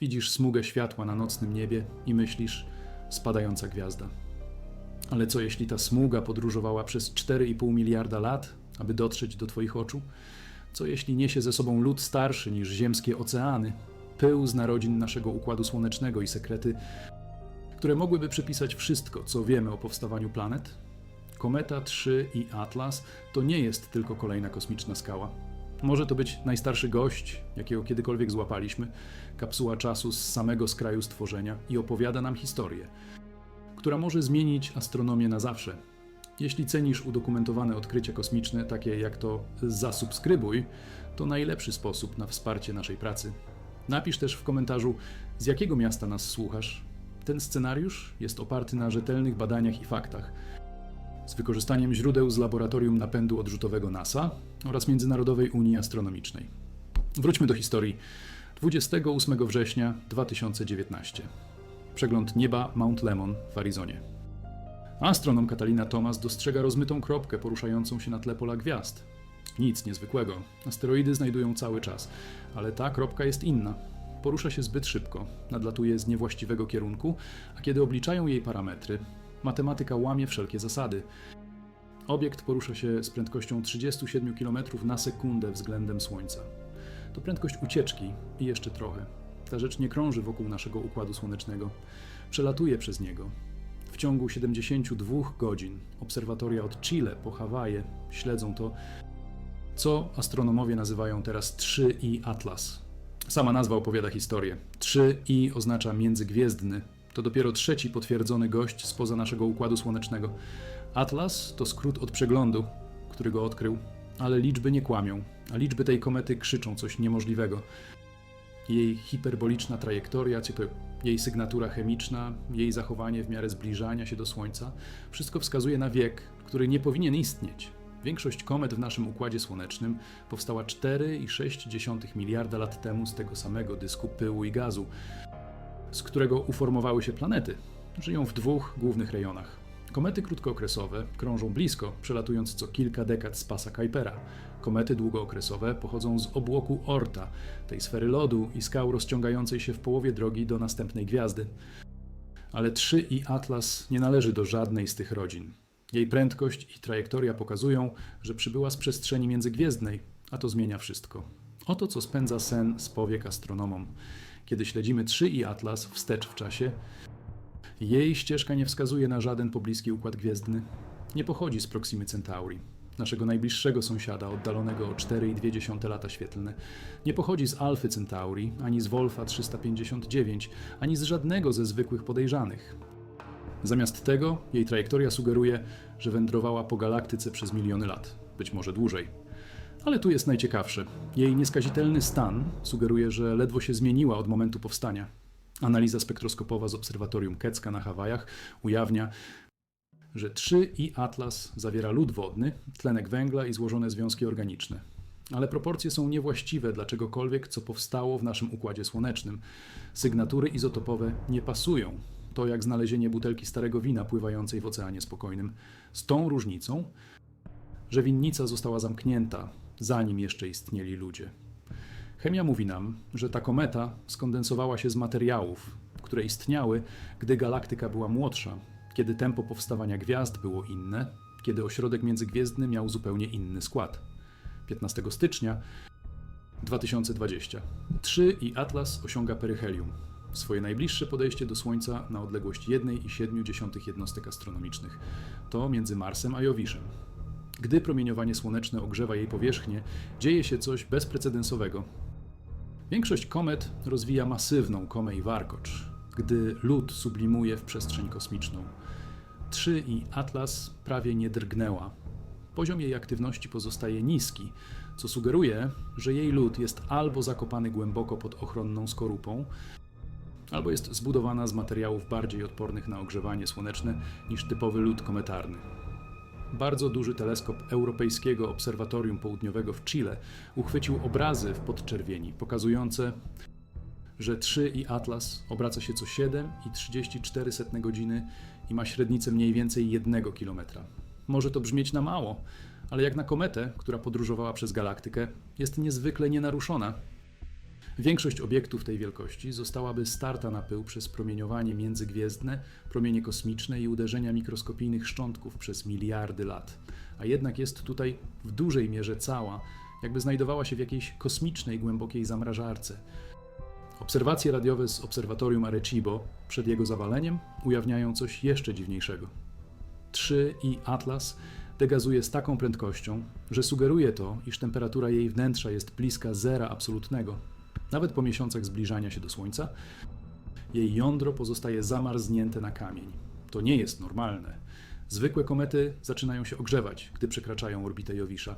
Widzisz smugę światła na nocnym niebie i myślisz, spadająca gwiazda. Ale co jeśli ta smuga podróżowała przez 4,5 miliarda lat, aby dotrzeć do Twoich oczu? Co jeśli niesie ze sobą lód starszy niż ziemskie oceany, pył z narodzin naszego układu słonecznego i sekrety, które mogłyby przypisać wszystko, co wiemy o powstawaniu planet? Kometa 3 i Atlas to nie jest tylko kolejna kosmiczna skała. Może to być najstarszy gość, jakiego kiedykolwiek złapaliśmy, kapsuła czasu z samego skraju stworzenia i opowiada nam historię, która może zmienić astronomię na zawsze. Jeśli cenisz udokumentowane odkrycia kosmiczne, takie jak to zasubskrybuj, to najlepszy sposób na wsparcie naszej pracy. Napisz też w komentarzu, z jakiego miasta nas słuchasz. Ten scenariusz jest oparty na rzetelnych badaniach i faktach z wykorzystaniem źródeł z Laboratorium Napędu Odrzutowego NASA oraz Międzynarodowej Unii Astronomicznej. Wróćmy do historii. 28 września 2019. Przegląd nieba Mount Lemon w Arizonie. Astronom Katalina Thomas dostrzega rozmytą kropkę poruszającą się na tle pola gwiazd. Nic niezwykłego. Asteroidy znajdują cały czas, ale ta kropka jest inna. Porusza się zbyt szybko, nadlatuje z niewłaściwego kierunku, a kiedy obliczają jej parametry, matematyka łamie wszelkie zasady. Obiekt porusza się z prędkością 37 km na sekundę względem Słońca. To prędkość ucieczki i jeszcze trochę. Ta rzecz nie krąży wokół naszego układu słonecznego, przelatuje przez niego. W ciągu 72 godzin obserwatoria od Chile po Hawaje śledzą to, co astronomowie nazywają teraz 3i Atlas. Sama nazwa opowiada historię. 3i oznacza międzygwiezdny, to dopiero trzeci potwierdzony gość spoza naszego układu słonecznego. Atlas to skrót od przeglądu, który go odkrył, ale liczby nie kłamią, a liczby tej komety krzyczą coś niemożliwego. Jej hiperboliczna trajektoria, czy to jej sygnatura chemiczna, jej zachowanie w miarę zbliżania się do Słońca, wszystko wskazuje na wiek, który nie powinien istnieć. Większość komet w naszym układzie słonecznym powstała 4,6 miliarda lat temu z tego samego dysku pyłu i gazu, z którego uformowały się planety. Żyją w dwóch głównych rejonach. Komety krótkookresowe krążą blisko, przelatując co kilka dekad z pasa Kuipera. Komety długookresowe pochodzą z obłoku Orta, tej sfery lodu i skał rozciągającej się w połowie drogi do następnej gwiazdy. Ale 3 i Atlas nie należy do żadnej z tych rodzin. Jej prędkość i trajektoria pokazują, że przybyła z przestrzeni międzygwiezdnej, a to zmienia wszystko. Oto co spędza sen z powiek astronomom. Kiedy śledzimy 3 i Atlas wstecz w czasie, jej ścieżka nie wskazuje na żaden pobliski układ gwiezdny. Nie pochodzi z Proximy Centauri, naszego najbliższego sąsiada, oddalonego o 4,2 lata świetlne. Nie pochodzi z Alfy Centauri, ani z Wolfa 359, ani z żadnego ze zwykłych podejrzanych. Zamiast tego jej trajektoria sugeruje, że wędrowała po galaktyce przez miliony lat, być może dłużej. Ale tu jest najciekawsze. Jej nieskazitelny stan sugeruje, że ledwo się zmieniła od momentu powstania. Analiza spektroskopowa z obserwatorium Kecka na Hawajach ujawnia, że 3 i Atlas zawiera lód wodny, tlenek węgla i złożone związki organiczne. Ale proporcje są niewłaściwe dla czegokolwiek, co powstało w naszym układzie słonecznym. Sygnatury izotopowe nie pasują. To jak znalezienie butelki starego wina pływającej w oceanie spokojnym. Z tą różnicą, że winnica została zamknięta, zanim jeszcze istnieli ludzie. Chemia mówi nam, że ta kometa skondensowała się z materiałów, które istniały, gdy galaktyka była młodsza, kiedy tempo powstawania gwiazd było inne, kiedy ośrodek międzygwiezdny miał zupełnie inny skład. 15 stycznia 2020. 3 i Atlas osiąga peryhelium, swoje najbliższe podejście do Słońca na odległość 1,7 jednostek astronomicznych. To między Marsem a Jowiszem. Gdy promieniowanie słoneczne ogrzewa jej powierzchnię, dzieje się coś bezprecedensowego. Większość komet rozwija masywną komę i warkocz, gdy lód sublimuje w przestrzeń kosmiczną. 3 i Atlas prawie nie drgnęła. Poziom jej aktywności pozostaje niski, co sugeruje, że jej lód jest albo zakopany głęboko pod ochronną skorupą, albo jest zbudowana z materiałów bardziej odpornych na ogrzewanie słoneczne niż typowy lód kometarny. Bardzo duży teleskop Europejskiego Obserwatorium Południowego w Chile uchwycił obrazy w podczerwieni pokazujące, że 3 i Atlas obraca się co 7,34 godziny i ma średnicę mniej więcej 1 km. Może to brzmieć na mało, ale jak na kometę, która podróżowała przez galaktykę, jest niezwykle nienaruszona. Większość obiektów tej wielkości zostałaby starta na pył przez promieniowanie międzygwiezdne, promienie kosmiczne i uderzenia mikroskopijnych szczątków przez miliardy lat. A jednak jest tutaj w dużej mierze cała, jakby znajdowała się w jakiejś kosmicznej, głębokiej zamrażarce. Obserwacje radiowe z obserwatorium Arecibo przed jego zawaleniem ujawniają coś jeszcze dziwniejszego. 3 i Atlas degazuje z taką prędkością, że sugeruje to, iż temperatura jej wnętrza jest bliska zera absolutnego. Nawet po miesiącach zbliżania się do Słońca, jej jądro pozostaje zamarznięte na kamień. To nie jest normalne. Zwykłe komety zaczynają się ogrzewać, gdy przekraczają orbitę Jowisza.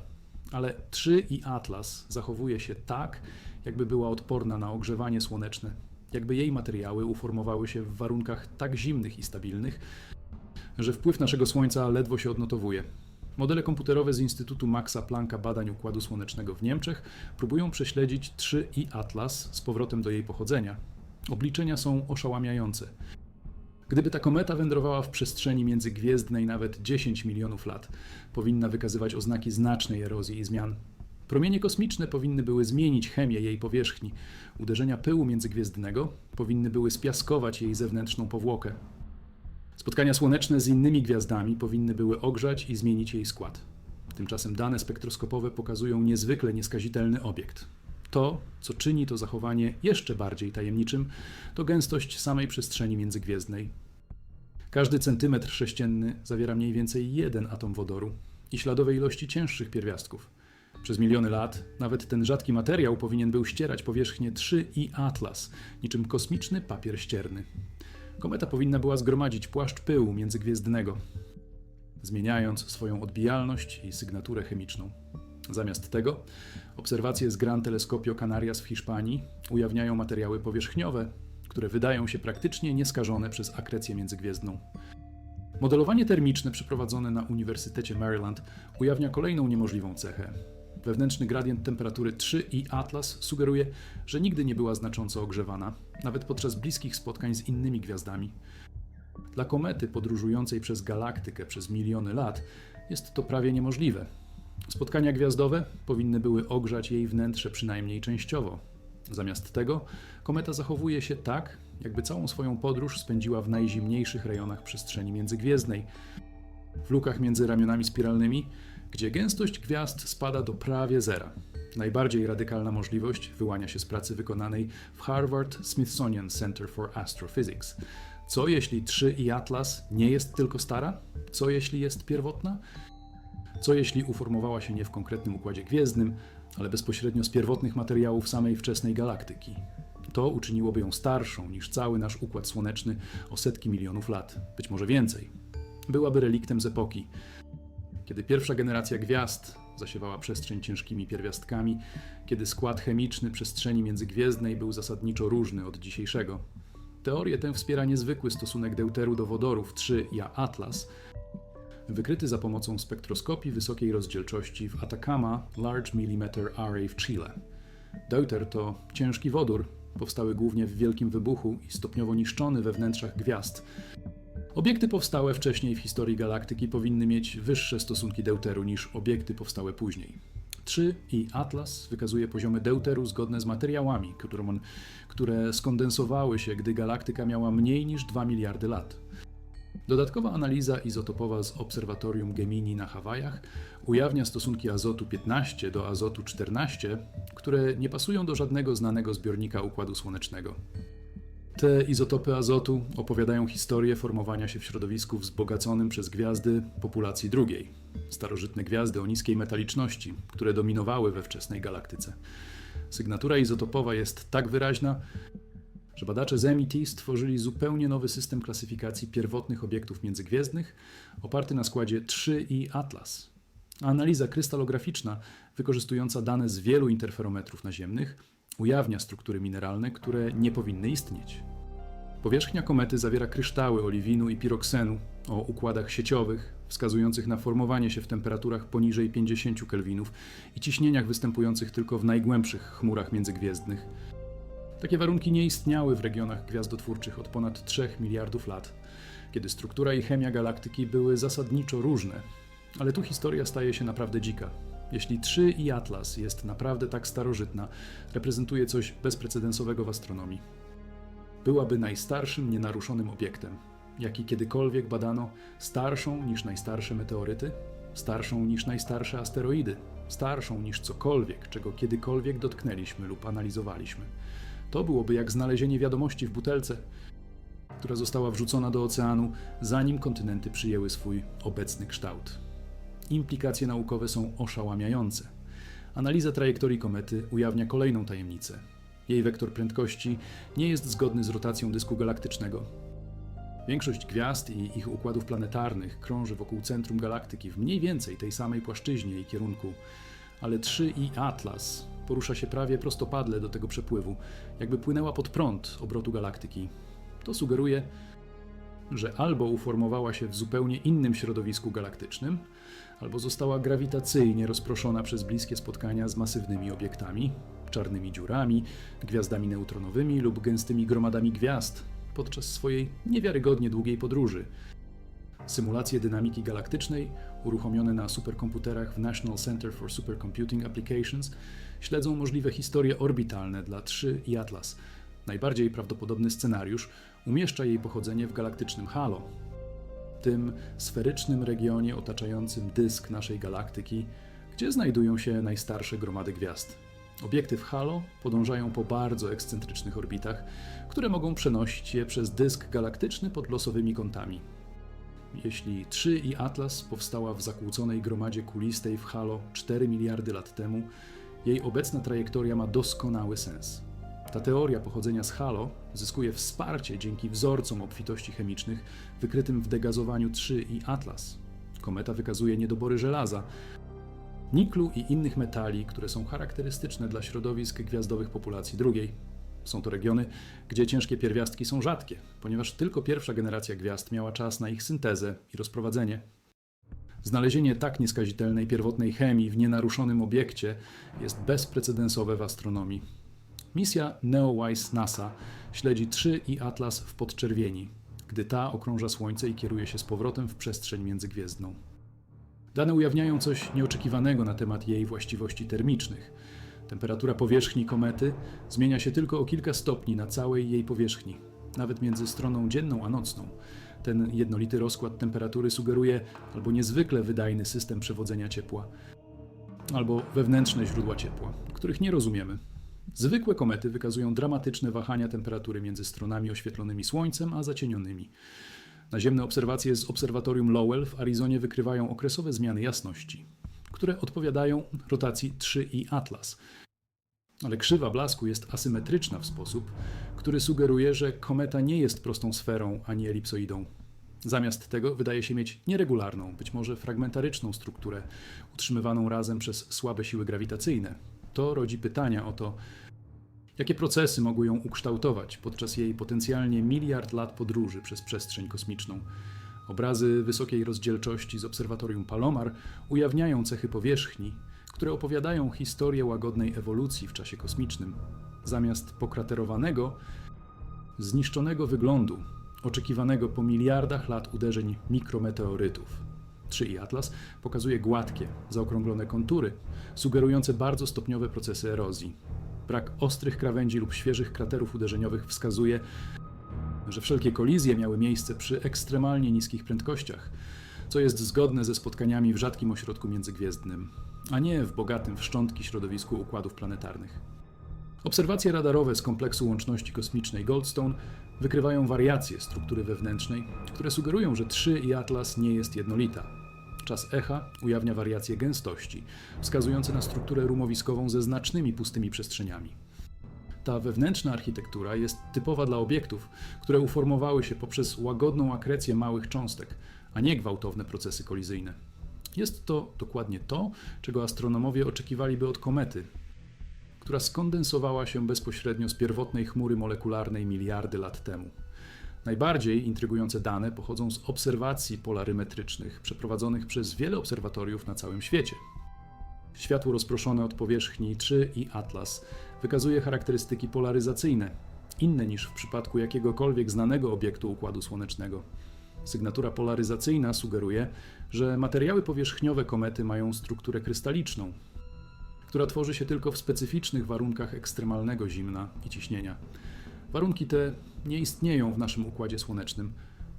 Ale 3 i Atlas zachowuje się tak, jakby była odporna na ogrzewanie słoneczne, jakby jej materiały uformowały się w warunkach tak zimnych i stabilnych, że wpływ naszego Słońca ledwo się odnotowuje. Modele komputerowe z Instytutu Maxa Plancka Badań Układu Słonecznego w Niemczech próbują prześledzić 3 i Atlas z powrotem do jej pochodzenia. Obliczenia są oszałamiające. Gdyby ta kometa wędrowała w przestrzeni międzygwiezdnej nawet 10 milionów lat, powinna wykazywać oznaki znacznej erozji i zmian. Promienie kosmiczne powinny były zmienić chemię jej powierzchni. Uderzenia pyłu międzygwiezdnego powinny były spiaskować jej zewnętrzną powłokę. Spotkania słoneczne z innymi gwiazdami powinny były ogrzać i zmienić jej skład. Tymczasem dane spektroskopowe pokazują niezwykle nieskazitelny obiekt. To, co czyni to zachowanie jeszcze bardziej tajemniczym, to gęstość samej przestrzeni międzygwiezdnej. Każdy centymetr sześcienny zawiera mniej więcej jeden atom wodoru i śladowe ilości cięższych pierwiastków. Przez miliony lat nawet ten rzadki materiał powinien był ścierać powierzchnię 3 i Atlas, niczym kosmiczny papier ścierny. Kometa powinna była zgromadzić płaszcz pyłu międzygwiezdnego, zmieniając swoją odbijalność i sygnaturę chemiczną. Zamiast tego, obserwacje z Gran Telescopio Canarias w Hiszpanii ujawniają materiały powierzchniowe, które wydają się praktycznie nieskażone przez akrecję międzygwiezdną. Modelowanie termiczne przeprowadzone na Uniwersytecie Maryland ujawnia kolejną niemożliwą cechę. Wewnętrzny gradient temperatury 3 i Atlas sugeruje, że nigdy nie była znacząco ogrzewana, nawet podczas bliskich spotkań z innymi gwiazdami. Dla komety podróżującej przez galaktykę przez miliony lat jest to prawie niemożliwe. Spotkania gwiazdowe powinny były ogrzać jej wnętrze przynajmniej częściowo. Zamiast tego, kometa zachowuje się tak, jakby całą swoją podróż spędziła w najzimniejszych rejonach przestrzeni międzygwiezdnej. W lukach między ramionami spiralnymi, gdzie gęstość gwiazd spada do prawie zera. Najbardziej radykalna możliwość wyłania się z pracy wykonanej w Harvard Smithsonian Center for Astrophysics. Co jeśli 3 i Atlas nie jest tylko stara? Co jeśli jest pierwotna? Co jeśli uformowała się nie w konkretnym układzie gwiezdnym, ale bezpośrednio z pierwotnych materiałów samej wczesnej galaktyki? To uczyniłoby ją starszą niż cały nasz układ słoneczny o setki milionów lat, być może więcej. Byłaby reliktem z epoki, kiedy pierwsza generacja gwiazd zasiewała przestrzeń ciężkimi pierwiastkami, kiedy skład chemiczny przestrzeni międzygwiezdnej był zasadniczo różny od dzisiejszego. Teorię tę wspiera niezwykły stosunek deuteru do wodorów 3 i Atlas, wykryty za pomocą spektroskopii wysokiej rozdzielczości w Atacama Large Millimeter Array w Chile. Deuter to ciężki wodór, powstały głównie w wielkim wybuchu i stopniowo niszczony we wnętrzach gwiazd. Obiekty powstałe wcześniej w historii galaktyki powinny mieć wyższe stosunki deuteru niż obiekty powstałe później. 3 i Atlas wykazuje poziomy deuteru zgodne z materiałami, którą- które skondensowały się, gdy galaktyka miała mniej niż 2 miliardy lat. Dodatkowa analiza izotopowa z obserwatorium Gemini na Hawajach ujawnia stosunki azotu 15 do azotu 14, które nie pasują do żadnego znanego zbiornika układu słonecznego. Te izotopy azotu opowiadają historię formowania się w środowisku wzbogaconym przez gwiazdy populacji drugiej. Starożytne gwiazdy o niskiej metaliczności, które dominowały we wczesnej galaktyce. Sygnatura izotopowa jest tak wyraźna, że badacze z MIT stworzyli zupełnie nowy system klasyfikacji pierwotnych obiektów międzygwiezdnych oparty na składzie 3 i Atlas. Analiza krystalograficzna, wykorzystująca dane z wielu interferometrów naziemnych, ujawnia struktury mineralne, które nie powinny istnieć. Powierzchnia komety zawiera kryształy oliwinu i piroksenu o układach sieciowych, wskazujących na formowanie się w temperaturach poniżej 50 kelwinów i ciśnieniach występujących tylko w najgłębszych chmurach międzygwiezdnych. Takie warunki nie istniały w regionach gwiazdotwórczych od ponad 3 miliardów lat, kiedy struktura i chemia galaktyki były zasadniczo różne. Ale tu historia staje się naprawdę dzika. Jeśli 3 i Atlas jest naprawdę tak starożytna, reprezentuje coś bezprecedensowego w astronomii. Byłaby najstarszym nienaruszonym obiektem, jaki kiedykolwiek badano, starszą niż najstarsze meteoryty, starszą niż najstarsze asteroidy, starszą niż cokolwiek, czego kiedykolwiek dotknęliśmy lub analizowaliśmy. To byłoby jak znalezienie wiadomości w butelce, która została wrzucona do oceanu, zanim kontynenty przyjęły swój obecny kształt. Implikacje naukowe są oszałamiające. Analiza trajektorii komety ujawnia kolejną tajemnicę. Jej wektor prędkości nie jest zgodny z rotacją dysku galaktycznego. Większość gwiazd i ich układów planetarnych krąży wokół centrum galaktyki w mniej więcej tej samej płaszczyźnie i kierunku, ale 3 i Atlas porusza się prawie prostopadle do tego przepływu, jakby płynęła pod prąd obrotu galaktyki. To sugeruje, że albo uformowała się w zupełnie innym środowisku galaktycznym, albo została grawitacyjnie rozproszona przez bliskie spotkania z masywnymi obiektami, czarnymi dziurami, gwiazdami neutronowymi lub gęstymi gromadami gwiazd podczas swojej niewiarygodnie długiej podróży. Symulacje dynamiki galaktycznej, uruchomione na superkomputerach w National Center for Supercomputing Applications, śledzą możliwe historie orbitalne dla 3 i Atlas. Najbardziej prawdopodobny scenariusz umieszcza jej pochodzenie w galaktycznym halo, tym sferycznym regionie otaczającym dysk naszej galaktyki, gdzie znajdują się najstarsze gromady gwiazd. Obiekty w halo podążają po bardzo ekscentrycznych orbitach, które mogą przenosić je przez dysk galaktyczny pod losowymi kątami. Jeśli 3 i Atlas powstała w zakłóconej gromadzie kulistej w halo 4 miliardy lat temu, jej obecna trajektoria ma doskonały sens. Ta teoria pochodzenia z halo zyskuje wsparcie dzięki wzorcom obfitości chemicznych wykrytym w degazowaniu 3 i Atlas. Kometa wykazuje niedobory żelaza, niklu i innych metali, które są charakterystyczne dla środowisk gwiazdowych populacji drugiej. Są to regiony, gdzie ciężkie pierwiastki są rzadkie, ponieważ tylko pierwsza generacja gwiazd miała czas na ich syntezę i rozprowadzenie. Znalezienie tak nieskazitelnej pierwotnej chemii w nienaruszonym obiekcie jest bezprecedensowe w astronomii. Misja NEOWISE NASA śledzi 3 i Atlas w podczerwieni, gdy ta okrąża Słońce i kieruje się z powrotem w przestrzeń międzygwiezdną. Dane ujawniają coś nieoczekiwanego na temat jej właściwości termicznych. Temperatura powierzchni komety zmienia się tylko o kilka stopni na całej jej powierzchni, nawet między stroną dzienną a nocną. Ten jednolity rozkład temperatury sugeruje albo niezwykle wydajny system przewodzenia ciepła, albo wewnętrzne źródła ciepła, których nie rozumiemy. Zwykłe komety wykazują dramatyczne wahania temperatury między stronami oświetlonymi Słońcem a zacienionymi. Naziemne obserwacje z obserwatorium Lowell w Arizonie wykrywają okresowe zmiany jasności, które odpowiadają rotacji 3 i Atlas. Ale krzywa blasku jest asymetryczna w sposób, który sugeruje, że kometa nie jest prostą sferą ani elipsoidą. Zamiast tego wydaje się mieć nieregularną, być może fragmentaryczną strukturę, utrzymywaną razem przez słabe siły grawitacyjne. To rodzi pytania o to, jakie procesy mogły ją ukształtować podczas jej potencjalnie miliard lat podróży przez przestrzeń kosmiczną. Obrazy wysokiej rozdzielczości z obserwatorium Palomar ujawniają cechy powierzchni, które opowiadają historię łagodnej ewolucji w czasie kosmicznym. Zamiast pokraterowanego, zniszczonego wyglądu, oczekiwanego po miliardach lat uderzeń mikrometeorytów. 3 i Atlas pokazuje gładkie, zaokrąglone kontury, sugerujące bardzo stopniowe procesy erozji. Brak ostrych krawędzi lub świeżych kraterów uderzeniowych wskazuje, że wszelkie kolizje miały miejsce przy ekstremalnie niskich prędkościach, co jest zgodne ze spotkaniami w rzadkim ośrodku międzygwiezdnym, a nie w bogatym w szczątki środowisku układów planetarnych. Obserwacje radarowe z kompleksu łączności kosmicznej Goldstone wykrywają wariacje struktury wewnętrznej, które sugerują, że 3 i Atlas nie jest jednolita. Czas echa ujawnia wariacje gęstości, wskazujące na strukturę rumowiskową ze znacznymi pustymi przestrzeniami. Ta wewnętrzna architektura jest typowa dla obiektów, które uformowały się poprzez łagodną akrecję małych cząstek, a nie gwałtowne procesy kolizyjne. Jest to dokładnie to, czego astronomowie oczekiwaliby od komety, która skondensowała się bezpośrednio z pierwotnej chmury molekularnej miliardy lat temu. Najbardziej intrygujące dane pochodzą z obserwacji polarymetrycznych przeprowadzonych przez wiele obserwatoriów na całym świecie. Światło rozproszone od powierzchni 3 i Atlas wykazuje charakterystyki polaryzacyjne, inne niż w przypadku jakiegokolwiek znanego obiektu układu słonecznego. Sygnatura polaryzacyjna sugeruje, że materiały powierzchniowe komety mają strukturę krystaliczną, która tworzy się tylko w specyficznych warunkach ekstremalnego zimna i ciśnienia. Warunki te nie istnieją w naszym układzie słonecznym,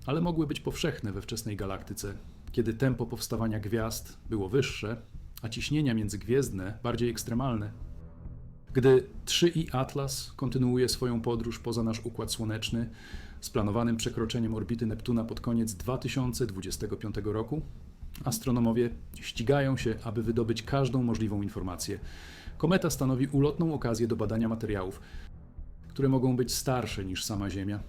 ale mogły być powszechne we wczesnej galaktyce, kiedy tempo powstawania gwiazd było wyższe, a ciśnienia międzygwiezdne bardziej ekstremalne. Gdy 3i Atlas kontynuuje swoją podróż poza nasz układ słoneczny z planowanym przekroczeniem orbity Neptuna pod koniec 2025 roku, astronomowie ścigają się, aby wydobyć każdą możliwą informację. Kometa stanowi ulotną okazję do badania materiałów, które mogą być starsze niż sama Ziemia.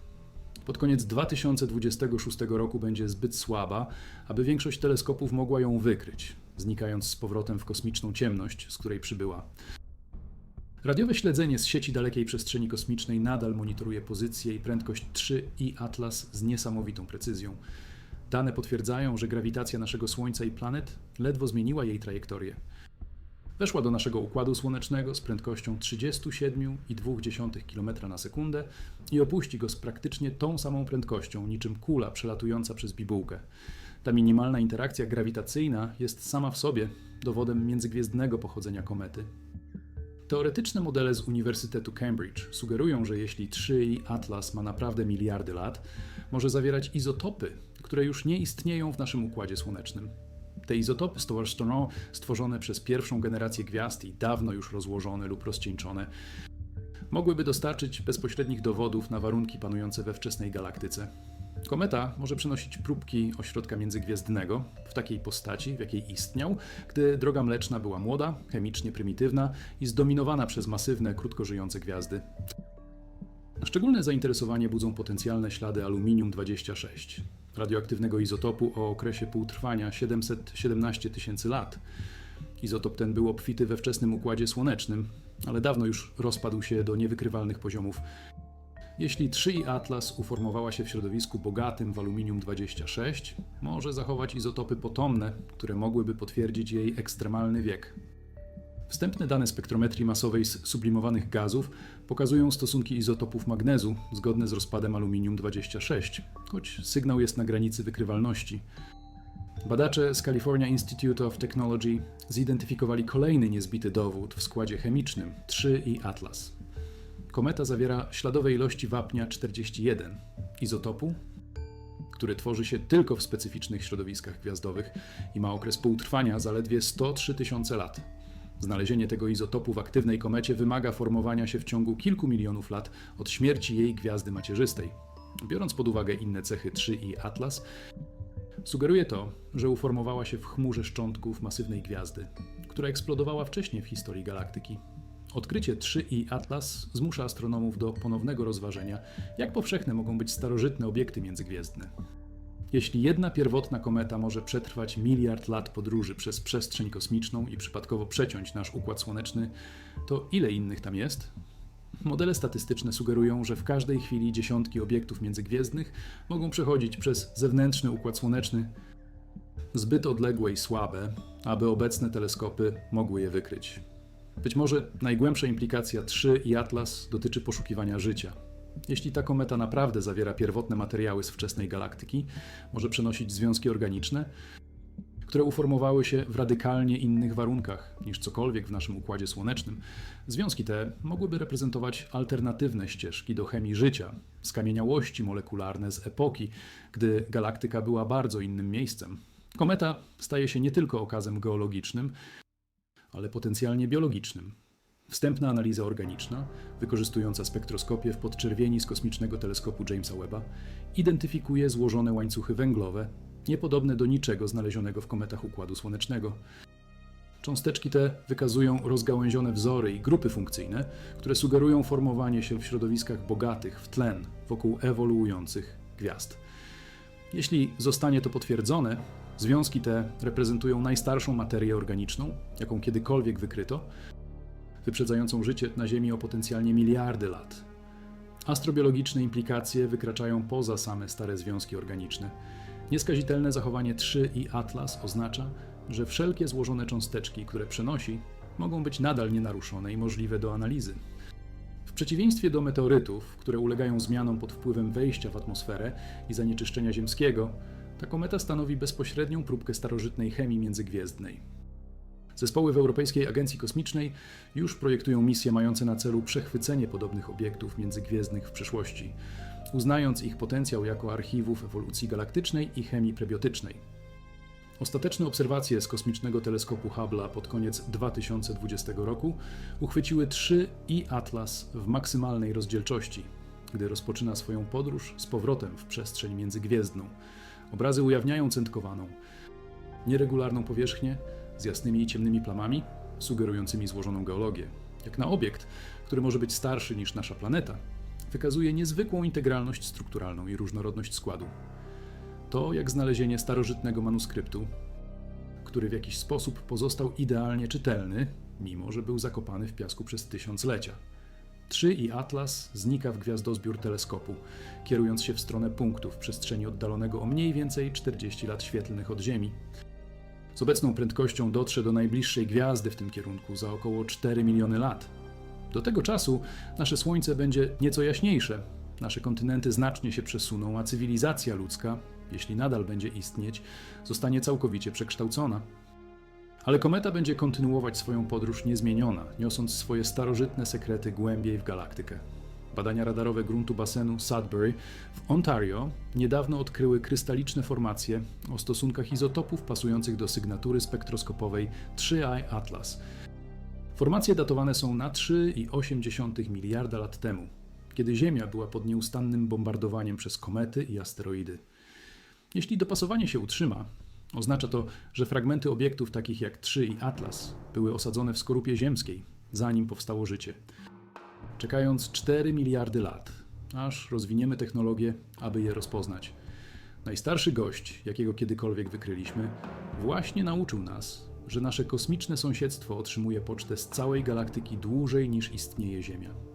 Pod koniec 2026 roku będzie zbyt słaba, aby większość teleskopów mogła ją wykryć, znikając z powrotem w kosmiczną ciemność, z której przybyła. Radiowe śledzenie z sieci dalekiej przestrzeni kosmicznej nadal monitoruje pozycję i prędkość 3 i Atlas z niesamowitą precyzją. Dane potwierdzają, że grawitacja naszego Słońca i planet ledwo zmieniła jej trajektorię. Weszła do naszego układu słonecznego z prędkością 37,2 km na sekundę i opuści go z praktycznie tą samą prędkością, niczym kula przelatująca przez bibułkę. Ta minimalna interakcja grawitacyjna jest sama w sobie dowodem międzygwiezdnego pochodzenia komety. Teoretyczne modele z Uniwersytetu Cambridge sugerują, że jeśli 3i Atlas ma naprawdę miliardy lat, może zawierać izotopy, które już nie istnieją w naszym układzie słonecznym. Te izotopy stworzone przez pierwszą generację gwiazd i dawno już rozłożone lub rozcieńczone, mogłyby dostarczyć bezpośrednich dowodów na warunki panujące we wczesnej galaktyce. Kometa może przynosić próbki ośrodka międzygwiezdnego w takiej postaci, w jakiej istniał, gdy droga mleczna była młoda, chemicznie prymitywna i zdominowana przez masywne, krótko żyjące gwiazdy. Szczególne zainteresowanie budzą potencjalne ślady aluminium-26, radioaktywnego izotopu o okresie półtrwania 717 tysięcy lat. Izotop ten był obfity we wczesnym układzie słonecznym, ale dawno już rozpadł się do niewykrywalnych poziomów. Jeśli 3i Atlas uformowała się w środowisku bogatym w aluminium-26, może zachować izotopy potomne, które mogłyby potwierdzić jej ekstremalny wiek. Wstępne dane spektrometrii masowej z sublimowanych gazów pokazują stosunki izotopów magnezu zgodne z rozpadem aluminium-26, choć sygnał jest na granicy wykrywalności. Badacze z California Institute of Technology zidentyfikowali kolejny niezbity dowód w składzie chemicznym 3i Atlas. Kometa zawiera śladowe ilości wapnia 41, izotopu, który tworzy się tylko w specyficznych środowiskach gwiazdowych i ma okres półtrwania zaledwie 103 tysiące lat. Znalezienie tego izotopu w aktywnej komecie wymaga formowania się w ciągu kilku milionów lat od śmierci jej gwiazdy macierzystej. Biorąc pod uwagę inne cechy 3 i Atlas, sugeruje to, że uformowała się w chmurze szczątków masywnej gwiazdy, która eksplodowała wcześniej w historii galaktyki. Odkrycie 3 i Atlas zmusza astronomów do ponownego rozważenia, jak powszechne mogą być starożytne obiekty międzygwiezdne. Jeśli jedna pierwotna kometa może przetrwać miliard lat podróży przez przestrzeń kosmiczną i przypadkowo przeciąć nasz układ słoneczny, to ile innych tam jest? Modele statystyczne sugerują, że w każdej chwili dziesiątki obiektów międzygwiezdnych mogą przechodzić przez zewnętrzny układ słoneczny, zbyt odległe i słabe, aby obecne teleskopy mogły je wykryć. Być może najgłębsza implikacja 3 i Atlas dotyczy poszukiwania życia. Jeśli ta kometa naprawdę zawiera pierwotne materiały z wczesnej galaktyki, może przenosić związki organiczne, które uformowały się w radykalnie innych warunkach niż cokolwiek w naszym układzie słonecznym. Związki te mogłyby reprezentować alternatywne ścieżki do chemii życia, skamieniałości molekularne z epoki, gdy galaktyka była bardzo innym miejscem. Kometa staje się nie tylko okazem geologicznym, ale potencjalnie biologicznym. Wstępna analiza organiczna, wykorzystująca spektroskopię w podczerwieni z kosmicznego teleskopu Jamesa Webba, identyfikuje złożone łańcuchy węglowe, niepodobne do niczego znalezionego w kometach Układu Słonecznego. Cząsteczki te wykazują rozgałęzione wzory i grupy funkcyjne, które sugerują formowanie się w środowiskach bogatych w tlen wokół ewoluujących gwiazd. Jeśli zostanie to potwierdzone, związki te reprezentują najstarszą materię organiczną, jaką kiedykolwiek wykryto, wyprzedzającą życie na Ziemi o potencjalnie miliardy lat. Astrobiologiczne implikacje wykraczają poza same stare związki organiczne. Nieskazitelne zachowanie 3 i Atlas oznacza, że wszelkie złożone cząsteczki, które przenosi, mogą być nadal nienaruszone i możliwe do analizy. W przeciwieństwie do meteorytów, które ulegają zmianom pod wpływem wejścia w atmosferę i zanieczyszczenia ziemskiego, ta kometa stanowi bezpośrednią próbkę starożytnej chemii międzygwiezdnej. Zespoły w Europejskiej Agencji Kosmicznej już projektują misje mające na celu przechwycenie podobnych obiektów międzygwiezdnych w przyszłości, uznając ich potencjał jako archiwów ewolucji galaktycznej i chemii prebiotycznej. Ostateczne obserwacje z kosmicznego teleskopu Hubble'a pod koniec 2020 roku uchwyciły 3 i Atlas w maksymalnej rozdzielczości, gdy rozpoczyna swoją podróż z powrotem w przestrzeń międzygwiezdną. Obrazy ujawniają centkowaną, nieregularną powierzchnię z jasnymi i ciemnymi plamami, sugerującymi złożoną geologię. Jak na obiekt, który może być starszy niż nasza planeta, wykazuje niezwykłą integralność strukturalną i różnorodność składu. To jak znalezienie starożytnego manuskryptu, który w jakiś sposób pozostał idealnie czytelny, mimo że był zakopany w piasku przez tysiąclecia. 3 i Atlas znika w gwiazdozbiór teleskopu, kierując się w stronę punktu w przestrzeni oddalonego o mniej więcej 40 lat świetlnych od Ziemi. Z obecną prędkością dotrze do najbliższej gwiazdy w tym kierunku za około 4 miliony lat. Do tego czasu nasze Słońce będzie nieco jaśniejsze, nasze kontynenty znacznie się przesuną, a cywilizacja ludzka, jeśli nadal będzie istnieć, zostanie całkowicie przekształcona. Ale kometa będzie kontynuować swoją podróż niezmieniona, niosąc swoje starożytne sekrety głębiej w galaktykę. Badania radarowe gruntu basenu Sudbury w Ontario niedawno odkryły krystaliczne formacje o stosunkach izotopów pasujących do sygnatury spektroskopowej 3i Atlas. Formacje datowane są na 3,8 miliarda lat temu, kiedy Ziemia była pod nieustannym bombardowaniem przez komety i asteroidy. Jeśli dopasowanie się utrzyma, oznacza to, że fragmenty obiektów takich jak 3 i Atlas były osadzone w skorupie ziemskiej, zanim powstało życie. Czekając 4 miliardy lat, aż rozwiniemy technologię, aby je rozpoznać. Najstarszy gość, jakiego kiedykolwiek wykryliśmy, właśnie nauczył nas, że nasze kosmiczne sąsiedztwo otrzymuje pocztę z całej galaktyki dłużej niż istnieje Ziemia.